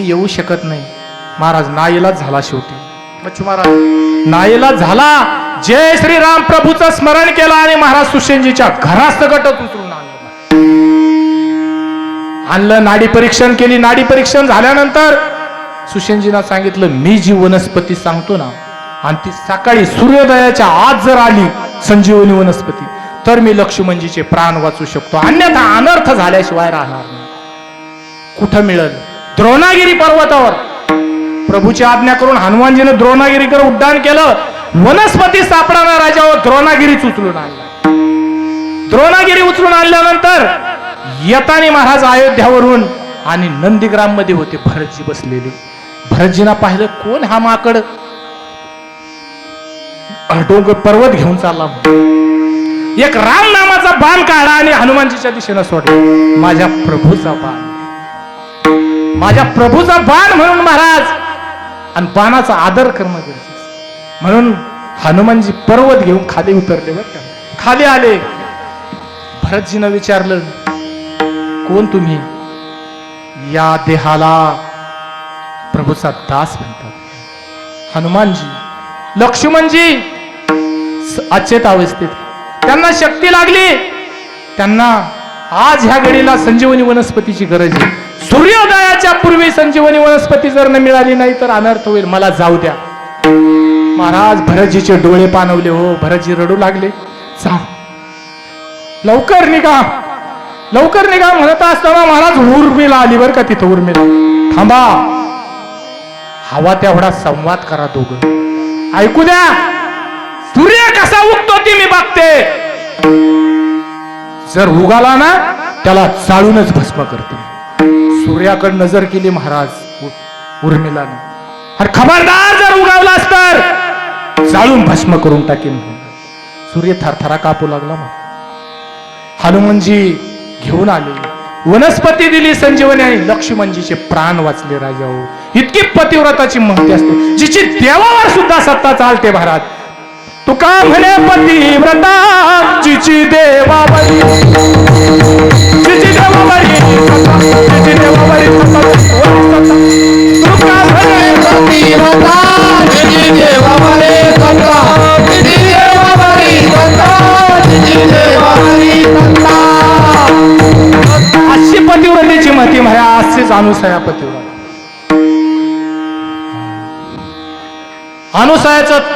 मी येऊ शकत नाही. महाराज नाईलाच झाला शेवटी. बच्चू महाराज. नाईलाच झाला. जय श्रीराम प्रभूचं स्मरण केलं आणि महाराज सुशेनजीच्या घरात गटत उतरून आणलं. आणलं नाडी परीक्षण केली. नाडी परीक्षण झाल्यानंतर सुशेनजींना सांगितलं मी जी वनस्पती सांगतो ना आणि ती सकाळी सूर्योदयाच्या आत जर आली संजीवनी वनस्पती तर मी लक्ष्मणजीचे प्राण वाचू शकतो. अन्यथा अनर्थ झाल्याशिवाय राहणार नाही. कुठं मिळेल? द्रोणागिरी पर्वतावर. प्रभूची आज्ञा करून हनुमानजीने द्रोणागिरीकडे उड्डाण केलं. वनस्पती सापडाना राजावर द्रोणागिरीच उचलून आणला. द्रोणागिरी उचलून आणल्यानंतर येतानी महाराज अयोध्यावरून आणि नंदीग्राममध्ये होते भरतजी बसलेले. भरतजीना पाहिलं कोण हा माकड? डोंगर पर्वत घेऊन चालला. एक राम नामाचा बाण काढा आणि हनुमानजीच्या दिशेनं सोडला. माझ्या प्रभूचा बाण. माझ्या प्रभूचा बाण म्हणून महाराज आणि बाणाचा आदर करणं गरजेचं म्हणून हनुमानजी पर्वत घेऊन खाली उतरले बरं का. खाली आले. भरतजीनं विचारलं कोण तुम्ही? या देहाला प्रभूचा दास म्हणतात. हनुमानजी लक्ष्मणजी अचेत अवस्थेत. त्यांना शक्ती लागली. त्यांना आज ह्या घडीला संजीवनी वनस्पतीची गरज आहे. सूर्योदयाच्या पूर्वी संजीवनी वनस्पती जर न मिळाली नाही तर अनर्थ होईल. मला जाऊ द्या. महाराज भरतजीचे डोळे पानवले. हो भरतजी रडू लागले. जा. लवकर निघा. लवकर निघा म्हणत असताना महाराज उर्मिला आली बरं का तिथं उर्मिला. थांबा. हवा तेवढा संवाद करा दोघं. ऐकू द्या. सूर्य कसा उगतो ती मी बघते. जर उगाला ना त्याला चाळूनच भस्म करते. सूर्याकडे नजर केली महाराज उर्मिलाने. अरे खबरदार जर उगावलास तर! जाळून भस्म करून टाकेन सूर्य थरथरा कापू लागला मग. हनुमानजी घेऊन आले. वनस्पती दिली संजीवनी आणि लक्ष्मणजीचे प्राण वाचले राजा इतकी पतिव्रताची महती असते. जिची देवावर सुद्धा सत्ता चालते महाराज. तुका म्हणे पतिव्रता जिची देवावरी. जिची देवावरी.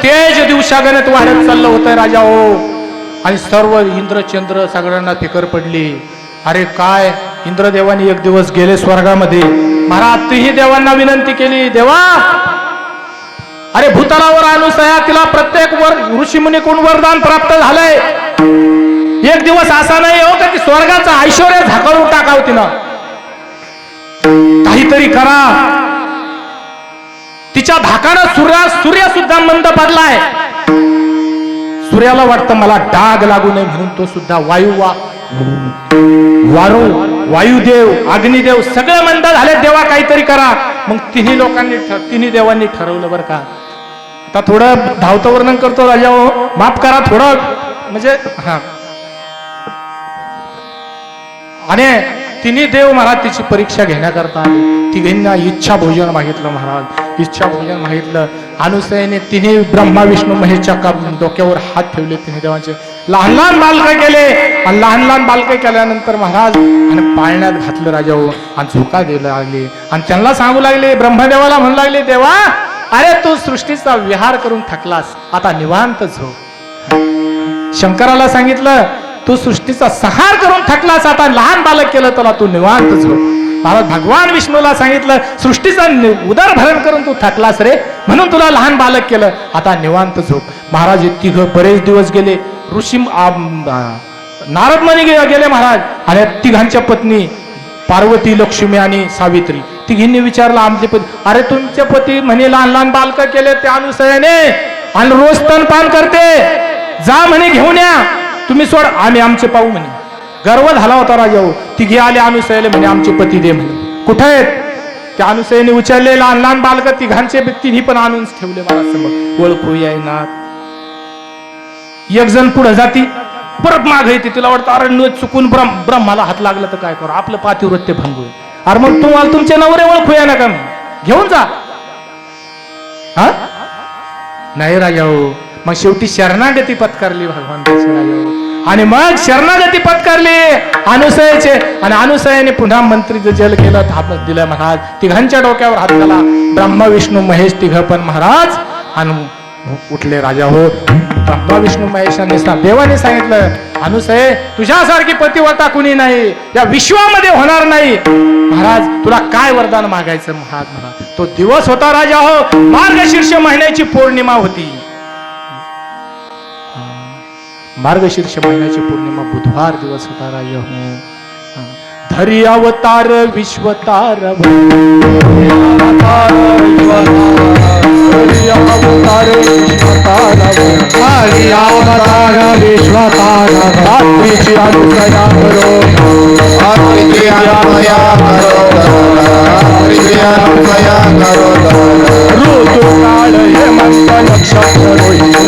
तेज दिवसागणित वाढत चाललं होतं राजा हो. आणि सर्व इंद्रचंद्र सगळ्यांना फिकर पडली. अरे काय? इंद्रदेवाने एक दिवस गेले स्वर्गामध्ये. महाराज तीही देवांना विनंती केली देवा अरे भूतलावर अनुसया तिला प्रत्येक वर ऋषीमुनी कोण वरदान प्राप्त झालंय. एक दिवस असा नाही हो का ती स्वर्गाचं ऐश्वर झाकळून टाकाव तिनं. काहीतरी करा. तिच्या धाकानं सूर्या सूर्य सुद्धा मंद पडलाय. सूर्याला वाटतं मला डाग लागू नये म्हणून तो सुद्धा वायू वा वारू वायुदेव अग्निदेव सगळे मंद झाले देवा काहीतरी करा. मग तिन्ही लोकांनी तिन्ही देवांनी ठरवलं बरं का. आता थोडं धावतं वर्णन करतो राजा हो. माफ करा थोडं. म्हणजे हा. आणि तिन्ही देव महाराज तिची परीक्षा घेण्याकरता तिघींना इच्छा भोजन मागितलं महाराज. इच्छा पूजन मागितलं. अनुसयाने तिने ब्रह्मा विष्णू महेशच्या का डोक्यावर हात ठेवले. तिने देवांचे लहान लहान बालकं केले. आणि लहान लहान बालकं केल्यानंतर महाराज आणि पाळण्यात घातलं राजा आणि झोका द्यायला लागले. आणि त्यांना सांगू लागले ब्रह्मदेवाला म्हणू लागले देवा अरे तू सृष्टीचा विहार करून थकलास. आता निवांत झोप. शंकराला सांगितलं तू सृष्टीचा सहार करून थकलास. आता लहान बालक केलं तुला तू निवांत झोप. महाराज भगवान विष्णूला सांगितलं सृष्टीचं उदार उदरभरण करून तू थकलास रे. म्हणून तुला लहान बालक केलं. आता निवांत झोप. महाराज तिघ बरेच दिवस गेले. ऋषी नारद मुनी गेले महाराज. आणि तिघांच्या पत्नी पार्वती लक्ष्मी आणि सावित्री. तिघींनी विचारलं आमचे पती अरे तुमचे पती म्हणे लहान लहान बालक केले त्या अनुसयाने. आणि रोज स्तनपान करते. जा म्हणे घेऊन या. तुम्ही सोड आम्ही आमचे पाहू म्हणे. गर्व झाला होता राजा हो. तिघे आले अनुसयाले म्हणे आमचे पती दे म्हणे. कुठे आहेत? त्या अनुसयाने उचलले लहान लहान बालक तिघांचे तिन्ही पण आणून ठेवले मला समोर. ओळखू ना एक जण पुढे जाती परत माग येते तिला वाटतं अरे न चुकून ब्रह्म ब्रह्माला हात लागला तर काय करू? आपलं पातिवृत्य भांगू अरे मग तुम्हाला तुमचे नवरे ओळखू या ना का घेऊन जा. हा? नाही राजा हो. मग शेवटी शरणागती पत्कारली भगवान त्याची हो. आणि मग शरणागती पत्करली. अनुसयाचे आणि अनुसयाने पुन्हा मंत्रीचं जल केलं थाप दिलं महाराज. तिघांच्या डोक्यावर हात झाला ब्रह्मा विष्णू महेश तिघ पण महाराज. आणि उठले राजा हो. ब्रह्मा विष्णू महेशांनी देवाने सांगितलं अनुसय तुझ्यासारखी पतिव्रता कुणी नाही? या विश्वामध्ये होणार नाही. महाराज तुला काय वरदान मागायचं महाराज? म्हणा तो दिवस होता राजा हो. मार्गशीर्ष महिन्याची पौर्णिमा होती. मार्गशीर्ष महिन्याची पौर्णिमा बुधवार दिवस होता राजा. धर्यावतार हा. अवतार विश्वतार. धरी विश्वतार. हरि अवतार विश्वतार. रात्रीची अनुसया करो. कृपया करो. ऋतू काळ हेमंत नक्षत्र रोहिणी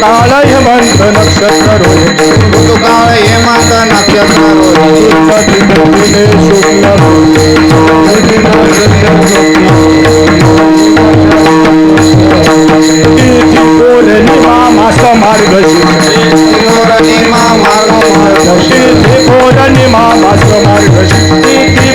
रोहिणी काळ हेमंत नक्षत्र रोहिणी ऋतुकाळ हेमंत नक्षत्र रोहिणी तिने शुक्ल तिथी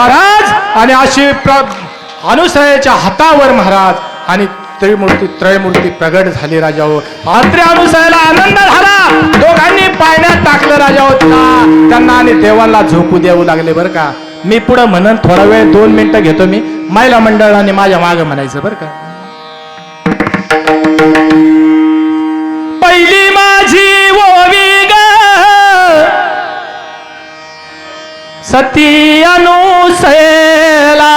महाराज आणि अशी प्र अनुसयाच्या हातावर महाराज आणि त्रिमूर्ती त्रयमूर्ती प्रगट झाली राजा हो आत्रे अनुसयाला आनंद झाला. दोघांनी पाण्यात टाकलं राजा हो त्यांना आणि देवाला झोपू देऊ लागले बरं का? मी पुढं म्हणन थोडा वेळ दोन मिनिटं घेतो मी. महिला मंडळाने माझ्या माग म्हणायचं बरं का? पहिली माझी ओवी ग. सती अनु म्हणा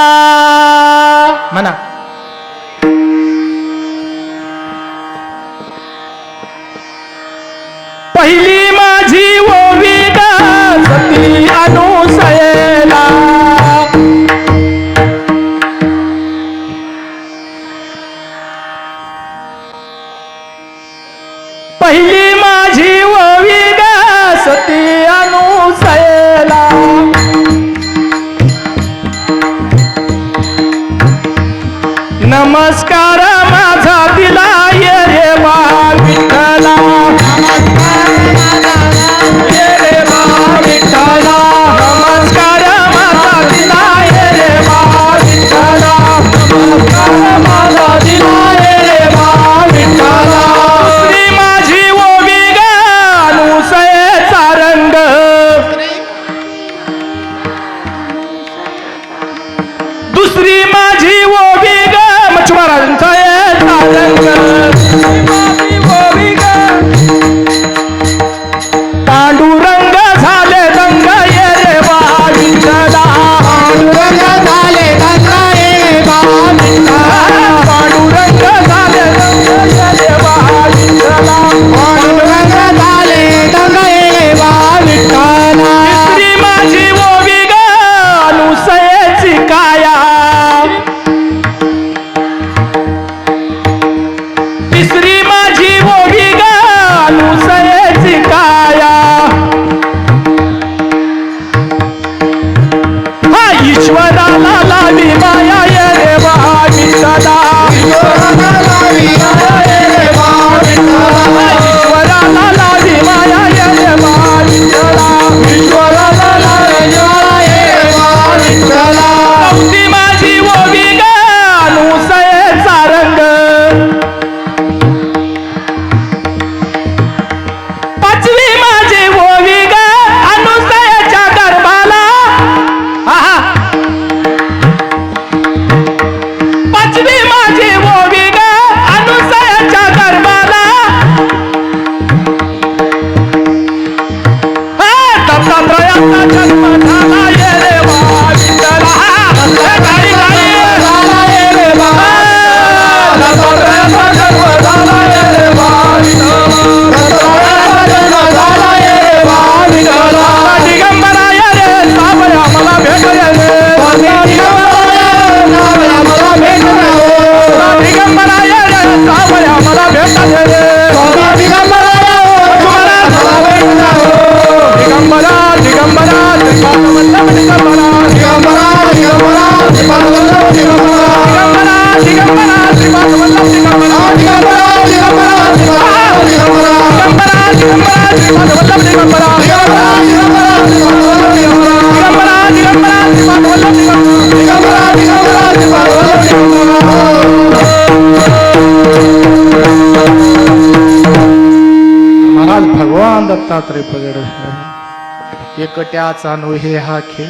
हातात दत्तात्रय प्रगट एकट्याचा हे हा खेळ।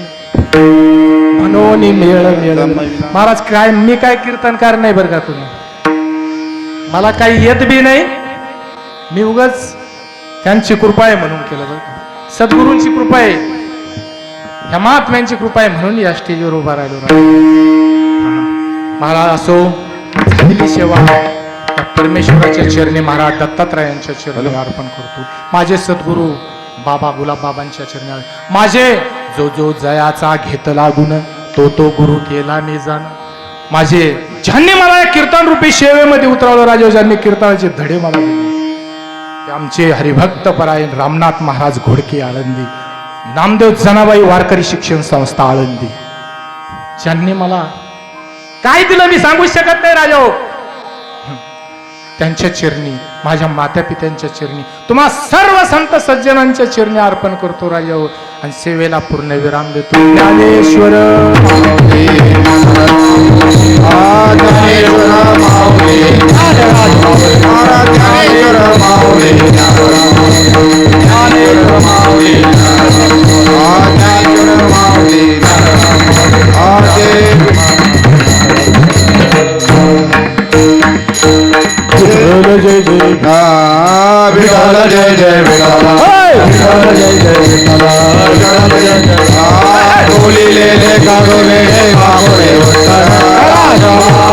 म्हणून मेळ मेळ। महाराज काय मी काय कीर्तनकार नाही बरं का तुम्ही? मला काही येत बी नाही. मी उगाच त्यांची कृपा आहे म्हणून केलं बरं सद्गुरूंची कृपा आहे. ह्या महात्म्यांची कृपा आहे म्हणून या स्टेजवर उभा राहिलो. महाराज असो झालेली सेवा. परमेश्वराच्या चरणी महाराज दत्तात्रयांच्या चरणी अर्पण करतो माझे सद्गुरू बाबा गुलाबबाबांच्या चरणी आहे. माझे जो जो जयाचा घेत लागून तो तो गुरु केला मी जाण माझे ज्यांनी मला या कीर्तन रूपी सेवेमध्ये उतरवलं राजा ज्यांनी कीर्तनाचे धडे मला दिले आमचे हरिभक्त परायण रामनाथ महाराज घोडके आळंदी नामदेव जनाबाई वारकरी शिक्षण संस्था आळंदी ज्यांनी मला काय दिलं मी सांगू शकत नाही राजा. त्यांच्या चिरणी माझ्या मात्या पित्यांच्या तुम्हा सर्व संत सज्जनांच्या चिरणी अर्पण करतो राजा. हो. आणि सेवेला पूर्ण विराम देतो. ज्ञानेश्वर ज्ञानेश्वर माऊली. विठाल जय जय विठाल विठाल जय जय विठाल विठाल जय जय आ बोलिले ले गागोले ले गागोले उत्तर